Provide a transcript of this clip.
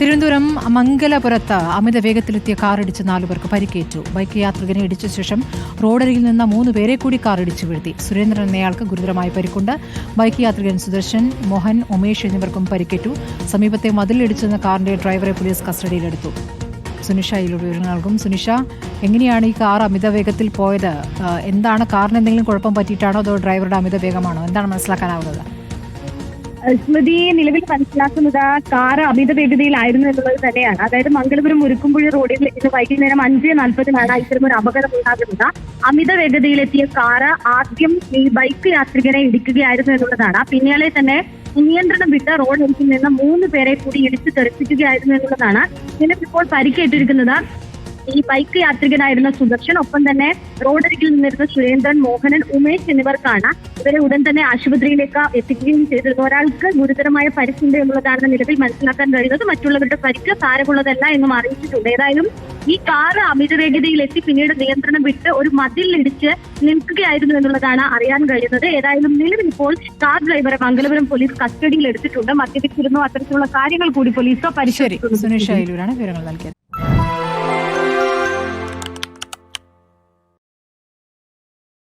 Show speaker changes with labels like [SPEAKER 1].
[SPEAKER 1] തിരുവനന്തപുരം മംഗലപുരത്ത് അമിത വേഗത്തിലെത്തിയ കാറിടിച്ച് നാലുപേർക്ക് പരിക്കേറ്റു. ബൈക്ക് യാത്രികനെ ഇടിച്ച ശേഷം റോഡരികിൽ നിന്ന് മൂന്ന് പേരെ കൂടി കാർ ഇടിച്ചു വീഴ്ത്തി. സുരേന്ദ്രൻ എന്നയാൾക്ക് ഗുരുതരമായി പരിക്കുണ്ട്. ബൈക്ക് യാത്രികൻ സുദർശൻ മോഹൻ ഉമേഷ് എന്നിവർക്കും പരിക്കേറ്റു. സമീപത്തെ മതിലിടിച്ചെന്ന കാറിന്റെ ഡ്രൈവറെ പോലീസ് കസ്റ്റഡിയിലെടുത്തു. സുനിഷ ഇതിലൂടെ വിവരങ്ങൾ നൽകും. സുനിഷ എങ്ങനെയാണ് ഈ കാർ അമിത വേഗത്തിൽ പോയത്? എന്താണ് കാറിന് എന്തെങ്കിലും കുഴപ്പം പറ്റിയിട്ടാണോ അതോ ഡ്രൈവറുടെ അമിത വേഗമാണോ? എന്താണ് മനസ്സിലാക്കാനാവുന്നത്?
[SPEAKER 2] സ്മൃതി നിലവിൽ മനസ്സിലാക്കുന്നത് ആ കാർ അമിത വേഗതയിലായിരുന്നു എന്നുള്ളത് തന്നെയാണ്. അതായത് മംഗലപുരം മുരുക്കുംപുഴ റോഡിൽ ഇന്ന് വൈകുന്നേരം അഞ്ച് നാൽപ്പതിനാണ് ഇത്തരം ഒരു അപകടം ഉണ്ടാകുന്നത്. അമിത വേഗതയിലെത്തിയ കാറ് ആദ്യം ഈ ബൈക്ക് യാത്രികരെ ഇടിക്കുകയായിരുന്നു എന്നുള്ളതാണ്. പിന്നാലെ തന്നെ നിയന്ത്രണം വിട്ട റോഡ് റോഡരികിൽ നിന്ന് മൂന്ന് പേരെ കൂടി ഇടിച്ചു തെറിപ്പിക്കുകയായിരുന്നു എന്നുള്ളതാണ്. ഇതിനിപ്പോൾ പരിക്കേറ്റിരിക്കുന്നത് ഈ ബൈക്ക് യാത്രികനായിരുന്ന സുദർശൻ ഒപ്പം തന്നെ റോഡരികിൽ നിന്നിരുന്ന സുരേന്ദ്രൻ മോഹനൻ ഉമേഷ് എന്നിവർക്കാണ് ഇവരെ ഉടൻ തന്നെ ആശുപത്രിയിലേക്ക് എത്തിക്കുകയും ചെയ്തിരുന്നു ഒരാൾക്ക് ഗുരുതരമായ പരിക്കുണ്ട് എന്നുള്ളതാണ് നിലവിൽ മനസ്സിലാക്കാൻ കഴിയുന്നത്. മറ്റുള്ളവരുടെ പരിക്ക് സാരമുള്ളതല്ല എന്നും അറിയിച്ചിട്ടുണ്ട്. ഏതായാലും ഈ കാറ് അമിത വേഗതയിലെത്തി പിന്നീട് നിയന്ത്രണം വിട്ട് ഒരു മതിൽ ഇടിച്ച് നിൽക്കുകയായിരുന്നു എന്നുള്ളതാണ് അറിയാൻ കഴിയുന്നത്. ഏതായാലും നിലവിൽ ഇപ്പോൾ കാർ ഡ്രൈവറെ മംഗലപുരം പോലീസ് കസ്റ്റഡിയിൽ എടുത്തിട്ടുണ്ട്. മദ്യപിച്ചിരുന്നു അത്തരത്തിലുള്ള കാര്യങ്ങൾ കൂടി പോലീസ്
[SPEAKER 1] പരിശോധിച്ചു
[SPEAKER 2] പരിശോധിക്കുന്നു
[SPEAKER 1] സുനിഷ വിവരങ്ങൾ നൽകിയത്.